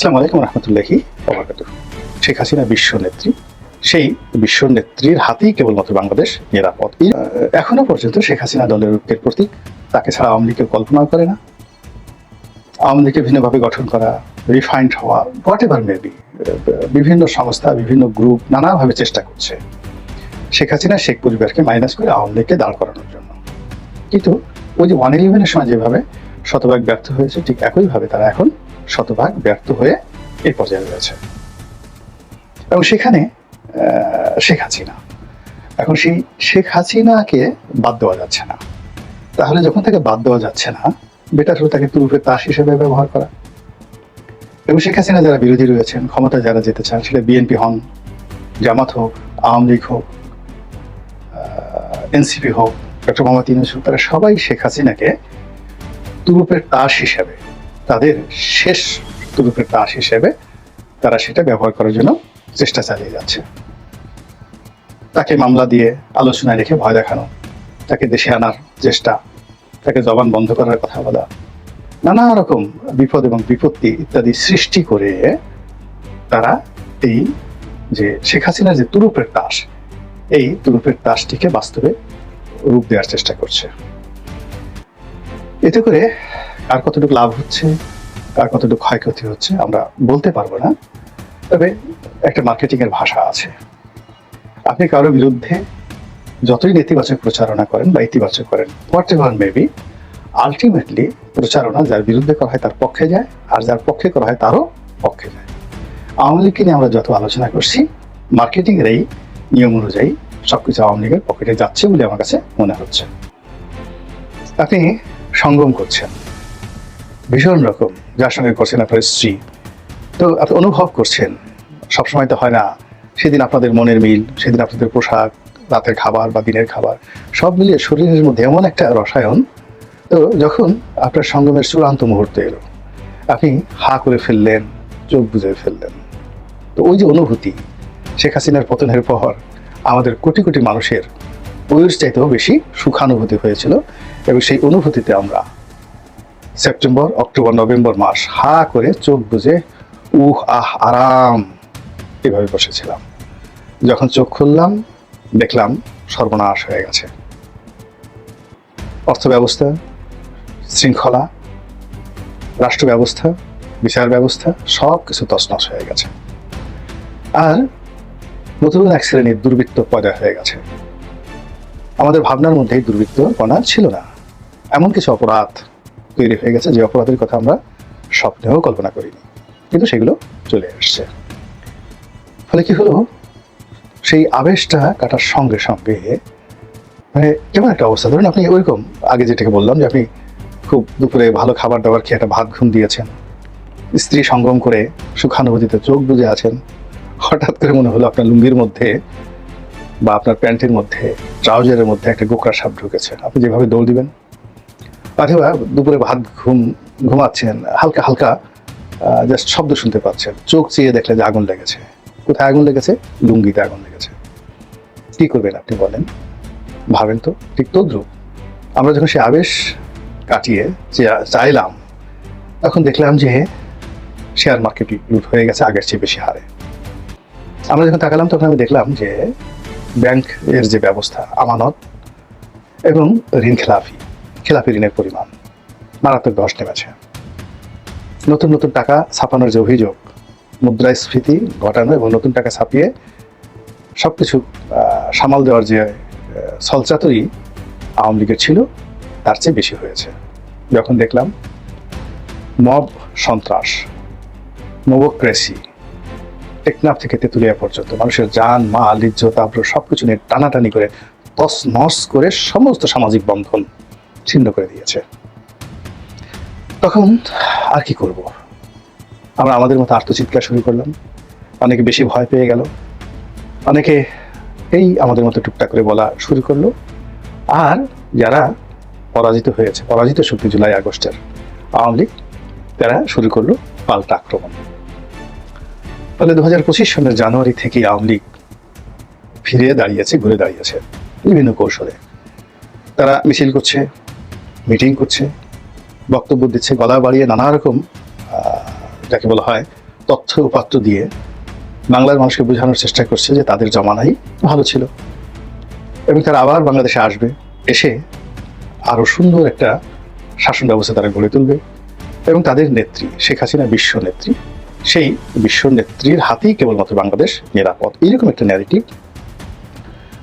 আসসালামু আলাইকুম রহমতুল্লাহি শেখ হাসিনা বিশ্ব নেত্রী। সেই বিশ্ব নেত্রীর হাতেই কেবলমাত্র বাংলাদেশ নিরাপদ। এখনও পর্যন্ত শেখ হাসিনা দলের ঐক্যের প্রতীক। তাকে ছাড়া আওয়ামী লীগের কল্পনাও করে না। আওয়ামী লীগকে ভিন্নভাবে গঠন করা রিফাইন্ড হওয়া হোয়াট এভার মেবি বিভিন্ন সংস্থা, বিভিন্ন গ্রুপ নানাভাবে চেষ্টা করছে। শেখ হাসিনা, শেখ পরিবারকে মাইনাস করে আওয়ামী লীগকে দাঁড় করানোর জন্য। কিন্তু ওই যে ওয়ান ইলেভেনের সময় যেভাবে শতভাগ ব্যর্থ হয়েছে, ঠিক একইভাবে তারা এখন শতভাগ ব্যর্থ হয়ে এই পর্যায়ে রয়েছে। এবং সেখানে শেখ হাসিনা। এখন সেই শেখ হাসিনাকে বাদ দেওয়া যাচ্ছে না। তাহলে যখন তাকে বাদ দেওয়া যাচ্ছে না, বেটার হলো তাকে তুরুপের তাস হিসেবে ব্যবহার করা। এবং শেখ হাসিনা যারা বিরোধী রয়েছেন, ক্ষমতায় যারা যেতে চান, সেটা বিএনপি হন, জামাত হোক, আওয়ামী লীগ হোক এনসিপি হোক, ডক্টর মোহাম্মদ ইউনুস হোক, তারা সবাই শেখ হাসিনাকে তুরুপের তাস হিসেবে, তাদের শেষ তুরুপের তাস হিসেবে তারা সেটা ব্যবহার করার জন্য চেষ্টা চালিয়ে যাচ্ছে। তাকে মামলা দিয়ে আলোচনায় রেখে ভয় দেখানো, তাকে দেশে আনার চেষ্টা, তাকে জবান বন্ধ করার কথা বলা, নানা রকম বিপদ এবং বিপত্তি ইত্যাদি সৃষ্টি করে তারা এই যে শেখ হাসিনার যে তুরুপের তাস, এই তুরুপের তাসটিকে বাস্তবে রূপ দেওয়ার চেষ্টা করছে। এতে করে কার কতটুকু লাভ হচ্ছে, কার কতটুকু ক্ষয়ক্ষতি হচ্ছে, আমরা বলতে পারব না। তবে একটা মার্কেটিং এর ভাষা আছে। আপনি কারোর বিরুদ্ধে যতই নেতিবাচক প্রচারণা করেন বা ইতিবাচক করেন হোয়াট এভার মেবি আলটিমেটলি প্রচারণা যার বিরুদ্ধে করা হয় তার পক্ষে যায়, আর যার পক্ষে করা হয় তারও পক্ষে যায়। আওয়ামী লীগকে নিয়ে আমরা যত আলোচনা করছি মার্কেটিং এর এই নিয়ম অনুযায়ী সবকিছু আওয়ামী লীগের পকেটে যাচ্ছে বলে আমার কাছে মনে হচ্ছে। আপনি সঙ্গম করছেন। ভীষণ রকম, যার সঙ্গে করছেন আপনার স্ত্রী। তো আপনি অনুভব করছেন? সবসময় তো হয় না, সেদিন আপনাদের মনের মিল, সেদিন আপনাদের পোশাক, রাতের খাবার বা দিনের খাবার, সব মিলিয়ে শরীরের মধ্যে এমন একটা রসায়ন, তো যখন আপনার সঙ্গমের চূড়ান্ত মুহূর্ত এলো, আপনি হা করে ফেললেন, চোখ বুঝে ফেললেন। তো ওই যে অনুভূতি, শেখ হাসিনার পতনের পর আমাদের কোটি কোটি মানুষের বয়স চাইতেও বেশি সুখানুভূতি হয়েছিল এবং সেই অনুভূতিতে আমরা সেপ্টেম্বর, অক্টোবর, নভেম্বর মাস হা করে চোখ বুঝে উহ, আহ, আরাম এভাবে বসেছিলাম। যখন চোখ খুললাম, দেখলাম সর্বনাশ হয়ে গেছে। অর্থ ব্যবস্থা শৃঙ্খলা রাষ্ট্র ব্যবস্থা বিচার ব্যবস্থা সব কিছু তছনছ হয়ে গেছে। আর নতুন এক শ্রেণির দুর্বৃত্ত পয়দা হয়ে গেছে। আমাদের ভাবনার মধ্যে এই দুর্বৃত্ত কণা ছিল না। এমন কিছু অপরাধ তৈরি হয়ে গেছে যে অপরাধের কথা আমরা স্বপ্নেও কল্পনা করিনি। কিন্তু সেগুলো চলে আসছে ফলে কি হলো? সেই আবেশটা কাটার সঙ্গে সঙ্গে মানে কেমন একটা অবস্থা? ধরুন আপনি ওইরকম আগে যেটাকে বললাম যে আপনি খুব দুপুরে ভালো খাবার দাবার খেয়ে একটা ভাত ঘুম দিয়েছেন। স্ত্রী সঙ্গম করে সুখানুভূতিতে চোখ বুজে আছেন। হঠাৎ করে মনে হলো আপনার লুঙ্গির মধ্যে বা আপনার প্যান্টের মধ্যে, ট্রাউজারের মধ্যে একটা গোকরা সাপ ঢুকেছে। আপনি যেভাবে দৌড় দিবেন অথবা দুপুরে ভাত ঘুম, ঘুমাচ্ছেন, হালকা হালকা জাস্ট শব্দ শুনতে পাচ্ছেন। চোখ চেয়ে দেখলে যে আগুন লেগেছে। কোথায় আগুন লেগেছে? লুঙ্গিতে আগুন লেগেছে। কি করবেন আপনি বলেন? ভাবেন তো, ঠিক তদ্রুপ আমরা যখন সে আবেশ কাটিয়ে চাইলাম, তখন দেখলাম যে শেয়ার মার্কেট লুট হয়ে গেছে আগের চেয়ে বেশি হারে। আমরা যখন তাকালাম, তখন আমি দেখলাম যে ব্যাংক এর যে ব্যবস্থা আমানত এবং ঋণ খেলাফি খেলাফি ঋণের পরিমাণ মারাত্মক দশ নেমেছে। নতুন নতুন টাকা ছাপানোর যে অভিযোগ মুদ্রাস্ফীতি ঘটানো এবং নতুন টাকা ছাপিয়ে সব কিছু সামাল দেওয়ার যে আহ, ছলচাতুরি আওয়ামী লীগের ছিল তার চেয়ে বেশি হয়েছে। যখন দেখলাম মব সন্ত্রাস মোবোক্রেসি টেকনাফ থেকে তেঁতুলিয়া পর্যন্ত। মানুষের যান, মাল, ইজ্জত, আব্রু সব কিছু নিয়ে টানাটানি করে তস নস করে সমস্ত সামাজিক বন্ধন ছিন্ন করে দিয়েছে। তখন আর কি করব? আমরা আমাদের মতো আত্মচিৎকার শুরু করলাম। অনেকে বেশি ভয় পেয়ে গেল। অনেকে এই আমাদের মতো টুকটাক করে বলা শুরু করল। আর যারা পরাজিত হয়েছে, পরাজিত শক্তি জুলাই আগস্টের আওয়ামী লীগ, তারা শুরু করল পাল্টা আক্রমণ। ফলে দু হাজার পঁচিশ সালের জানুয়ারি থেকে আওয়ামী লীগ ফিরে দাঁড়িয়েছে, ঘুরে দাঁড়িয়েছে বিভিন্ন কৌশলে। তারা মিছিল করছে, মিটিং করছে, বক্তব্য দিচ্ছে, গলা বাড়িয়ে নানা রকম যাকে বলা হয় তথ্য উপাত্ত দিয়ে বাংলার মানুষকে বোঝানোর চেষ্টা করছে যে তাদের জমানাই ভালো ছিল। এবং তারা আবার বাংলাদেশে আসবে, এসে আরও সুন্দর একটা শাসন ব্যবস্থা তারা গড়ে তুলবে। এবং তাদের নেত্রী, শেখ হাসিনা বিশ্ব নেত্রী সেই বিশ্ব নেত্রীর হাতেই কেবলমাত্র বাংলাদেশ নিরাপদ। এইরকম একটা ন্যারেটিভ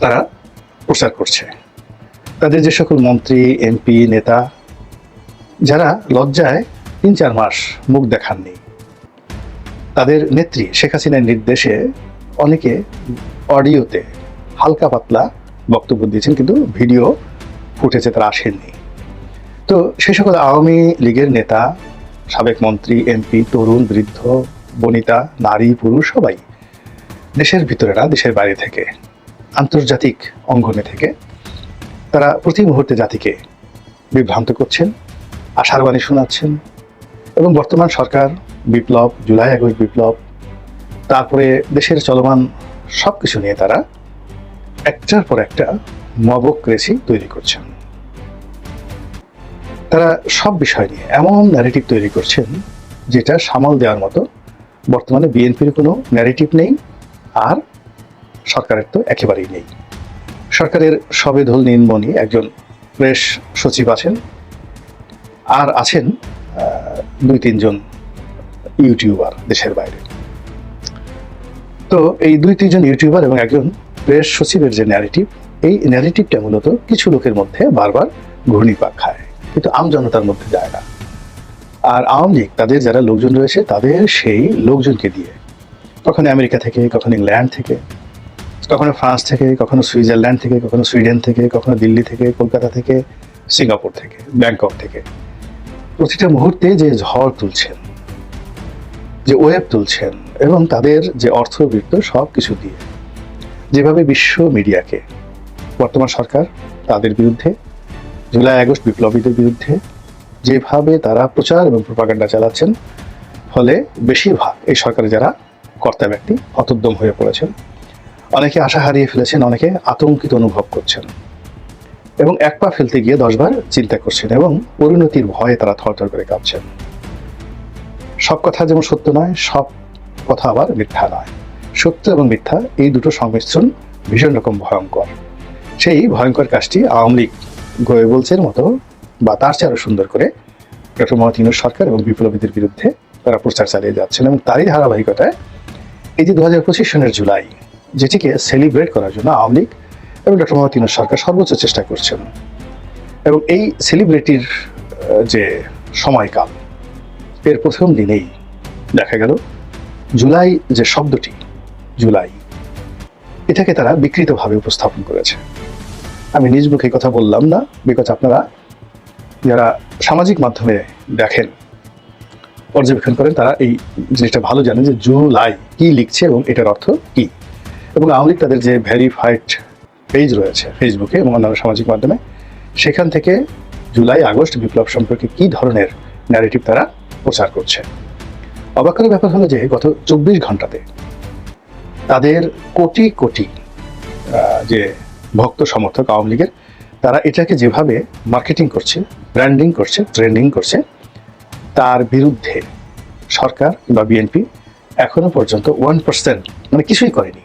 তারা প্রচার করছে। তাদের যে সকল মন্ত্রী এমপি নেতা, যারা লজ্জায় তিন চার মাস মুখ দেখাননি, তাদের নেত্রী শেখ হাসিনার নির্দেশে অনেকে অডিওতে হালকা পাতলা বক্তব্য দিয়েছেন, কিন্তু ভিডিও ফুটেছে তারা আসেননি। তো সে সকল আওয়ামী লীগের নেতা সাবেক মন্ত্রী, এমপি, তরুণ, বৃদ্ধ, বনিতা, নারী, পুরুষ, সবাই দেশের ভিতরে না দেশের বাইরে থেকে, আন্তর্জাতিক অঙ্গনে থেকে, তারা প্রতি মুহূর্তে জাতিকে বিভ্রান্ত করছেন, আশার বাণী শোনাচ্ছেন এবং বর্তমান সরকার বিপ্লব, জুলাই আগস্ট বিপ্লব, তারপরে দেশের চলমান সব কিছু নিয়ে তারা একটার পর একটা মবক্রেসি তৈরি করছেন। তারা সব বিষয় নিয়ে এমন ন্যারেটিভ তৈরি করছেন যেটা সামাল দেওয়ার মতো। বর্তমানে বিএনপির কোনো ন্যারেটিভ নেই আর সরকারের তো একেবারেই নেই। সরকারের সবেধল নীলমণি একজন প্রেস সচিব আছেন আর আছেন দুই তিনজন ইউটিউবার দেশের বাইরে। তো এই দুই তিনজন ইউটিউবার এবং একজন প্রেস সচিবের যে ন্যারেটিভ এই ন্যারেটিভটা মূলত কিছু লোকের মধ্যে বারবার ঘূর্ণিপাক খায়। কিন্তু আম জনতার মধ্যে যায় না। আর আওয়ামী লীগ, তাদের যারা লোকজন রয়েছে, তাদের সেই লোকজনকে দিয়ে। কখনো আমেরিকা থেকে, কখনো ইংল্যান্ড থেকে, কখনো ফ্রান্স থেকে, কখনো সুইজারল্যান্ড থেকে, কখনো সুইডেন থেকে, কখনো দিল্লি থেকে, কলকাতা থেকে, সিঙ্গাপুর থেকে, ব্যাংকক থেকে। প্রতিটা মুহূর্তে যে ঝড় তুলছেন, যে ওয়েব তুলছেন, এবং তাদের যে অর্থবৃত্ত, সব কিছু দিয়ে। যেভাবে বিশ্ব মিডিয়াকে, বর্তমান সরকার, তাদের বিরুদ্ধে জুলাই আগস্ট বিপ্লবীদের বিরুদ্ধে যেভাবে তারা প্রচার এবং প্রপাগান্ডা চালাচ্ছেন, ফলে বেশিরভাগ এই সরকারে যারা কর্তা ব্যক্তি হতোদ্যম হয়ে পড়েছেন, অনেকে আশা হারিয়ে ফেলেছেন, অনেকে আতঙ্কিত অনুভব করছেন এবং এক পা ফেলতে গিয়ে দশবার চিন্তা করছেন এবং পরিণতির ভয়ে তারা থরথর করে কাঁপছেন। সব কথা যেমন সত্য নয়, সব কথা আবার মিথ্যা নয়। সত্য এবং মিথ্যা এই দুটো সংমিশ্রণ ভীষণ রকম ভয়ঙ্কর। সেই ভয়ঙ্কর কাজটি আওয়ামী লীগ গোয়েবলসের মতো বা তার চেয়ে আরও সুন্দর করে ডক্টর মোহাম্মদ সরকার এবং বিপ্লবীদের বিরুদ্ধে তারা প্রচার চালিয়ে যাচ্ছেন এবং তারই ধারাবাহিকতায় এই যে দু হাজার পঁচিশ সনের জুলাই, যেটিকে সেলিব্রেট করার জন্য আওয়ামী লীগ এবং ডক্টর মোহাম্মদ সরকার সর্বোচ্চ চেষ্টা করছেন। এবং এই সেলিব্রিটির যে সময়কাল, এর প্রথম দিনেই দেখা গেল জুলাই যে শব্দটি, জুলাই, এটাকে তারা বিকৃতভাবে উপস্থাপন করেছে। আমি নিজ মুখে কথা বললাম না বিকজ আপনারা যারা সামাজিক মাধ্যমে দেখেন, পর্যবেক্ষণ করেন, তারা এই জিনিসটা ভালো জানেন যে জুলাই কি লিখছে এবং এটার অর্থ কি। এবং আওয়ামী তাদের যে ভেরিফাইড পেজ রয়েছে ফেসবুকে এবং অন্যান্য সামাজিক মাধ্যমে, সেখান থেকে জুলাই, আগস্ট বিপ্লব সম্পর্কে কি ধরনের ন্যারেটিভ তারা প্রচার করছে। অবাক করার ব্যাপার হলো যে গত চব্বিশ ঘন্টাতে তাদের কোটি কোটি যে ভক্ত সমর্থক আওয়ামী লীগের, তারা এটাকে যেভাবে মার্কেটিং করছে ব্র্যান্ডিং করছে ট্রেন্ডিং করছে, তার বিরুদ্ধে সরকার বা বিএনপি এখনও পর্যন্ত ওয়ান পার্সেন্ট মানে কিছুই করেনি।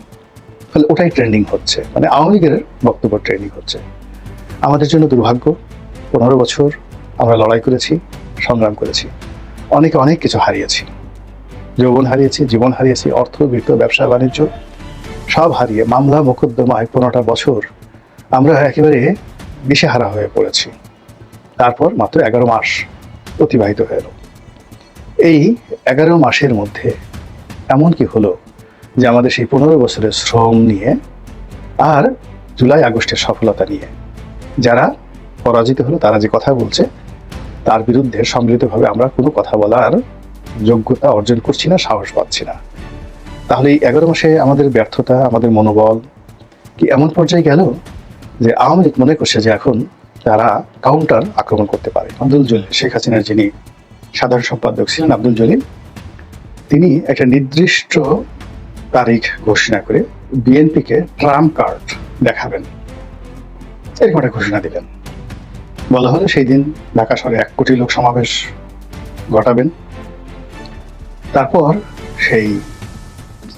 ফলে ওটাই ট্রেন্ডিং হচ্ছে। মানে আওয়ামী লীগের বক্তব্য ট্রেন্ডিং হচ্ছে। আমাদের জন্য দুর্ভাগ্য, পনেরো বছর আমরা লড়াই করেছি, সংগ্রাম করেছি। অনেকে অনেক কিছু হারিয়েছি। যৌবন হারিয়েছি, জীবন হারিয়েছি, অর্থ, বৃত্ত, ব্যবসা, বাণিজ্য, সব হারিয়ে মামলা মোকদ্দমায় পনেরোটা বছর আমরা একেবারে দিশেহারা হয়ে পড়েছি। তারপর মাত্র এগারো মাস অতিবাহিত হয়ে এই এগারো মাসের মধ্যে এমন কি হলো যে আমাদের সেই পনেরো বছরের শ্রম নিয়ে আর জুলাই আগস্টের সফলতা নিয়ে যারা পরাজিত হলো, তারা যে কথা বলছে, তার বিরুদ্ধে সম্মিলিতভাবে আমরা কোনো কথা বলার যোগ্যতা অর্জন করছি না, সাহস পাচ্ছি না। তাহলে এই এগারো মাসে আমাদের ব্যর্থতা, আমাদের মনোবল কি এমন পর্যায়ে গেল? যে আওয়ামী লীগ মনে করছে যে এখন তারা কাউন্টার আক্রমণ করতে পারে। আব্দুল জলিল, শেখ হাসিনার যিনি সাধারণ সম্পাদক ছিলেন, আব্দুল জলিল, তিনি একটা নির্দিষ্ট তারিখ ঘোষণা করে বিএনপিকে ট্রাম্প কার্ড দেখাবেন। এরকম একটা ঘোষণা দিলেন। বলা হলো সেই দিন ঢাকা শহরে এক কোটি লোক সমাবেশ ঘটাবেন। তারপর সেই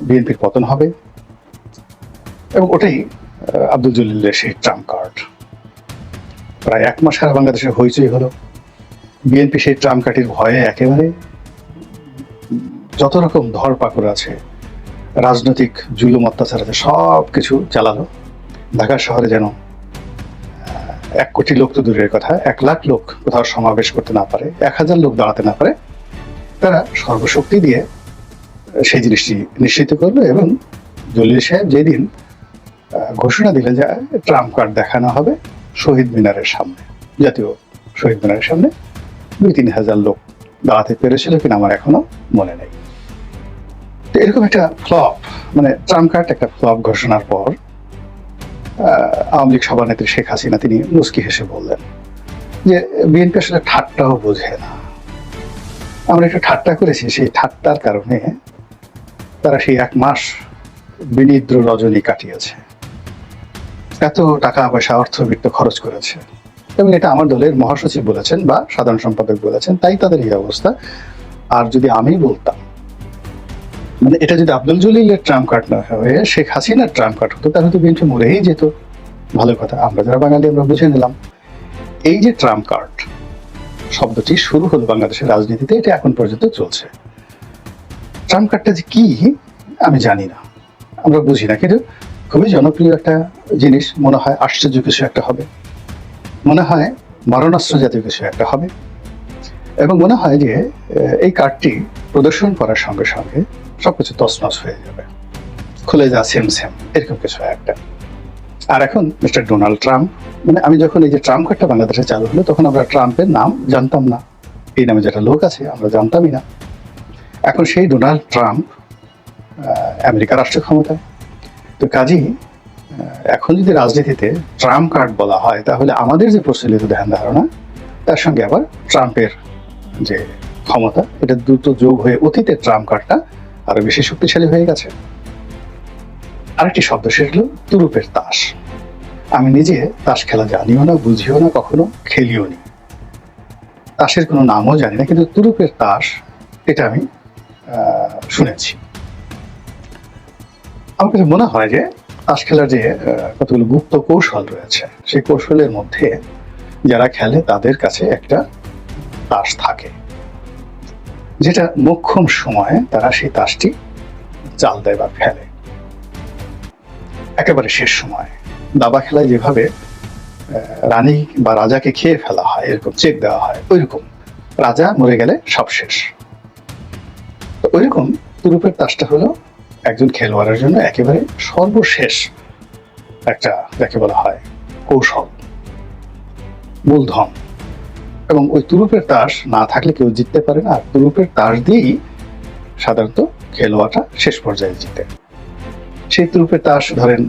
বিএনপির পতন হবে। এবং ওটাই আব্দুল জলিলের সেই ট্রাম্প কার্ড। প্রায় এক মাস সারা বাংলাদেশে হইচই হলো। বিএনপি সেই ট্রাম্প কার্ডের ভয়ে একেবারে যত রকম ধরপাকড় আছে, রাজনৈতিক জুলুম, অত্যাচার আছে সব কিছু চালালো। ঢাকা শহরে যেন এক কোটি লোক তো দূরের কথা, এক লাখ লোক কোথাও সমাবেশ করতে না পারে, এক হাজার লোক দাঁড়াতে না পারে, তারা সর্বশক্তি দিয়ে সেই জিনিসটি নিশ্চিত করল এবং জলিল সাহেব যেদিন ঘোষণা দিলেন যে ট্রাম্প কার্ড দেখানো হবে শহীদ মিনারের সামনে। জাতীয় শহীদ মিনারের সামনে দুই তিন হাজার লোক দাঁড়াতে পেরেছিল কিনা আমার এখনও মনে নেই। এরকম একটা ফ্লপ মানে ট্রাম্প কার্ড একটা ফ্লপ ঘোষণার পর আওয়ামী লীগ সভানেত্রী শেখ হাসিনা তিনি মুস্কি হেসে বললেন যে, বিএনপি আসলে ঠাট্টাও বোঝে না। আমরা একটু ঠাট্টা করেছি, সেই ঠাট্টার কারণে তারা সেই এক মাস বিনিদ্র রজনী কাটিয়েছে। এত টাকা, পয়সা অর্থবিত্ত খরচ করেছে। এবং এটা আমার দলের মহাসচিব বলেছেন বা সাধারণ সম্পাদক বলেছেন, তাই তাদের এই অবস্থা। আর যদি আমি বলতাম মানে এটা যদি আব্দুল জলিলের ট্রাম্প কার্ড না হয়ে শেখ হাসিনার ট্রাম্প কার্ড হতো, তাহলে তো বিএনপি মরেই যেত। ভালো কথা, আমরা যারা বাঙালি, আমরা বুঝে নিলাম। এই যে ট্রাম্প কার্ড, শব্দটি শুরু হলো বাংলাদেশের রাজনীতিতে, এটা এখন পর্যন্ত চলছে। ট্রাম্প কার্ডটা যে কি, আমি জানি না। আমরা বুঝি না, কিন্তু খুবই জনপ্রিয় একটা জিনিস মনে হয় আশ্চর্য কিছু একটা হবে। মনে হয় মারণাস্ত্র জাতীয় কিছু একটা হবে। এবং মনে হয় যে এই কার্ডটি প্রদর্শন করার সঙ্গে সঙ্গে সবকিছু তছনছ হয়ে যাবে। খুলে যা সেম সেম এরকম কিছু একটা। আর এখন মিস্টার ডোনাল্ড ট্রাম্প মানে আমি যখন এই যে ট্রাম্প কার্ডটা বাংলাদেশে চালু হলো তখন আমরা ট্রাম্পের নাম জানতাম না। এই নামে যেটা লোক আছে আমরা জানতামই না। এখন সেই ডোনাল্ড ট্রাম্প আহ, আমেরিকা রাষ্ট্র ক্ষমতায় তো কাজেই এখন যদি রাজনীতিতে ট্রাম্প কার্ড বলা হয়, তাহলে আমাদের যে প্রচলিত ধ্যান ধারণা, তার সঙ্গে আবার ট্রাম্পের যে ক্ষমতা, এটা দ্রুত যোগ হয়ে অতীতের ট্রাম্প কার্ডটা আরও বেশি শক্তিশালী হয়ে গেছে। আরেকটি শব্দ সেটা হলো তুরুপের তাস। আমি নিজে তাস খেলা জানিও না, বুঝিও না, কখনো খেলিও নি। তাসের কোনো নামও জানি না, কিন্তু তুরুপের তাস, এটা আমি শুনেছি। আমার কাছে মনে হয় যে তাস খেলার যে কতগুলো গুপ্ত কৌশল রয়েছে, সেই কৌশলের মধ্যে যারা খেলে তাদের কাছে একটা তাস থাকে। যেটা মোক্ষম সময়ে তারা সেই তাসটি চাল দেয় বা ফেলে। একেবারে শেষ সময়। দাবা খেলায় যেভাবে রানী বা রাজাকে খেয়ে ফেলা হয়, এরকম চেক দেওয়া হয়, ওইরকম। রাজা মরে গেলে সব শেষ। তো ওইরকম তুরুপের তাসটা হলো একজন খেলোয়াড়ের জন্য একেবারে সর্বশেষ একটা, যাকে বলা হয় কৌশল। মূলধন। এবং ওই তুরুপের তাস না থাকলে কেউ জিততে পারে না। আর তুরুপের তাস দিয়েই সাধারণত খেলোয়াড়টা শেষ পর্যায়ে জিতে। সেই তুরুপের তাস ধরেন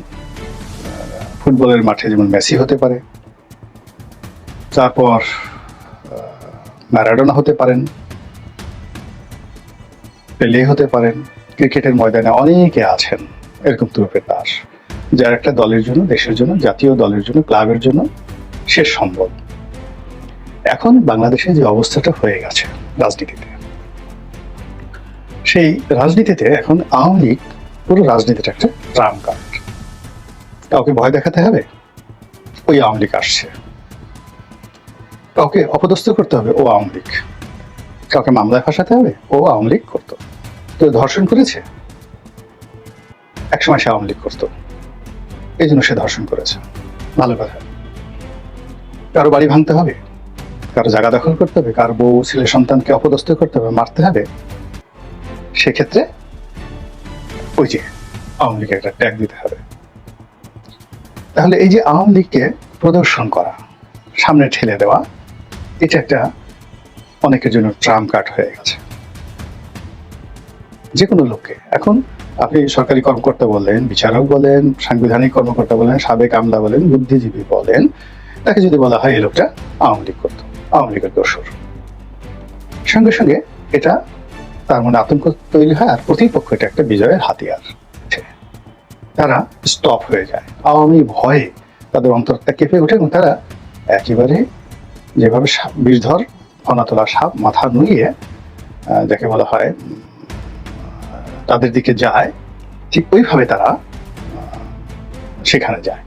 ফুটবলের মাঠে যেমন মেসি হতে পারে, তারপর ম্যারাডোনা হতে পারেন, পেলে হতে পারেন ক্রিকেটের ময়দানে অনেকে আছেন এরকম তুরুপের তাস যার একটা দলের জন্য, দেশের জন্য, জাতীয় দলের জন্য, ক্লাবের জন্য শেষ সম্ভব। এখন বাংলাদেশে যে অবস্থাটা হয়ে গেছে রাজনীতিতে, সেই রাজনীতিতে এখন আওয়ামী লীগ পুরো রাজনীতিটা একটা ট্রাম কার্ড কাউকে ভয় দেখাতে হবে, ওই আওয়ামী লীগ আসছে। কাউকে অপদস্থ করতে হবে, ও আওয়ামী লীগ। কাউকে মামলায় ফাঁসাতে হবে, ও আওয়ামী লীগ করতো। কেউ ধর্ষণ করেছে? একসময় সে আওয়ামী লীগ করতো। এই জন্য সে ধর্ষণ করেছে। ভালো কথা। কারও বাড়ি ভাঙতে হবে, কারও জায়গা দখল করতে হবে, কার বউ, ছেলে, সন্তানকে অপদস্থ করতে হবে, মারতে হবে। সেক্ষেত্রে ওই যে আওয়ামী লীগকে একটা ট্যাগ দিতে হবে। তাহলে এই যে আওয়ামী লীগকে প্রদর্শন করা, সামনে ঠেলে দেওয়া, এটা একটা অনেকের জন্য ট্রাম কার্ড হয়ে গেছে। যে কোনো লোককে। এখন আপনি সরকারি কর্মকর্তা বলেন, বিচারক বলেন, সাংবিধানিক কর্মকর্তা বলেন, সাবেক আমলা বলেন, বুদ্ধিজীবী বলেন, তাকে যদি বলা হয় এই লোকটা আওয়ামী লীগ করতো, আওয়ামী লীগের দোসর সঙ্গে সঙ্গে এটা তার মনে আতঙ্ক তৈরি হয় আর প্রতিপক্ষ এটা একটা বিজয়ের হাতিয়ার। তারা স্টপ হয়ে যায়। আওয়ামী ভয়ে তাদের অন্তরটা কেঁপে ওঠে এবং তারা একেবারে যেভাবে বিষধর ফনা তোলা সাপ মাথা নুইয়ে যাকে বলা হয় তাদের দিকে যায় ঠিক ওইভাবে তারা সেখানে যায়।